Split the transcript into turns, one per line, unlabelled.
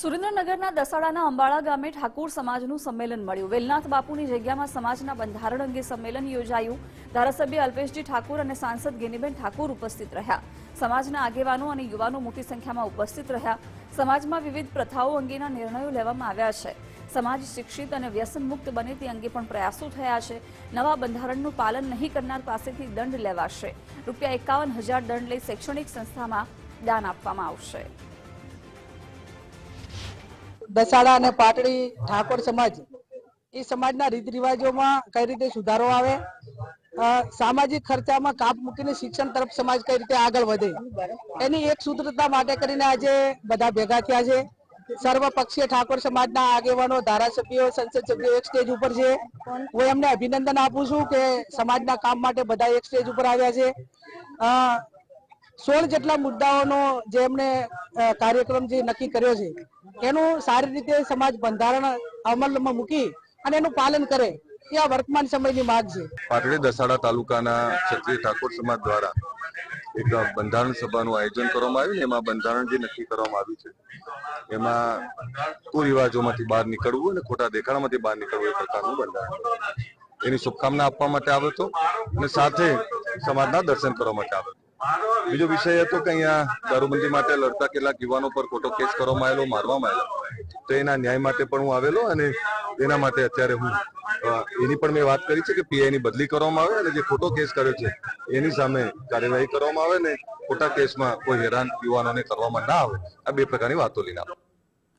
સુરેન્દ્રનગરના દસાડાના અંબાળા ગામે ઠાકોર સમાજનું સંમેલન મળ્યું. વેલનાથ બાપુની જગ્યામાં સમાજના બંધારણ અંગે સંમેલન યોજાયું. ધારાસભ્ય અલ્પેશજી ઠાકોર અને સાંસદ ગેનીબેન ઠાકોર ઉપસ્થિત રહ્યા. સમાજના આગેવાનો અને યુવાનો મોટી સંખ્યામાં ઉપસ્થિત રહ્યા. સમાજમાં વિવિધ પ્રથાઓ અંગેના નિર્ણયો લેવામાં આવ્યા છે. સમાજ શિક્ષિત અને વ્યસન મુક્ત બને તે અંગે પણ પ્રયાસો થયા છે. નવા બંધારણનું પાલન નહીં કરનાર પાસેથી દંડ લેવાશે. રૂપિયા એકાવન હજાર દંડ લઈ શૈક્ષણિક સંસ્થામાં દાન આપવામાં આવશે.
દસાડા અને પાટડી ઠાકોર સમાજ, એ સમાજના રીત રિવાજોમાં કઈ રીતે સુધારો આવે? સામાજિક ખર્ચામાં કાપ મૂકીને શિક્ષણ તરફ સમાજ કઈ રીતે આગળ વધે? એની એક સૂત્રતા માટે કરીને આજે બધા ભેગા થયા છે. સર્વપક્ષીય ઠાકોર સમાજના આગેવાનો, ધારાસભ્યો, સંસદ સભ્યો એક સ્ટેજ ઉપર છે. હું એમને અભિનંદન આપું છું કે સમાજના કામ માટે બધા એક સ્ટેજ ઉપર આવ્યા છે. સોળ જેટલા મુદ્દાઓનો જે એમણે કાર્યક્રમ જે નક્કી કર્યો છે એનું સારી રીતે સમાજ બંધારણ અમલમાં મૂકી અને એનું પાલન કરે એ આ વર્તમાન સમયની માંગ છે.
પાટડી દસાડા તાલુકાના ક્ષત્રિય ઠાકોર સમાજ દ્વારા એક બંધારણ સભાનું આયોજન કરવામાં આવ્યું એમાં બંધારણ જે નક્કી કરવામાં આવ્યું છે, એમાં કુરિવાજોમાંથી બહાર નીકળવું અને ખોટા દેખાડામાંથી બહાર નીકળવું એ પ્રકારનું બંધારણ એની શુભકામના આપવા માટે આવ્યો હતો અને સાથે સમાજના દર્શન કરવા માટે આવ્યો હતો. બીજો વિષય હતો કે અહીંયા દારૂબંધી માટે લડતા કેટલાક યુવાનો પર ખોટો કેસ કરવામાં આવેલો, મારવામાં આવેલો તો એના ન્યાય માટે પણ હું આવેલો અને એના માટે અત્યારે હું એની પણ મેં વાત કરી છે કે પીઆઈ ની બદલી કરવામાં આવે અને જે ખોટો કેસ કર્યો છે, એની સામે કાર્યવાહી કરવામાં આવે ને ખોટા કેસમાં કોઈ હેરાન યુવાનોને કરવામાં ના આવે આ બે પ્રકારની વાતો લઈને.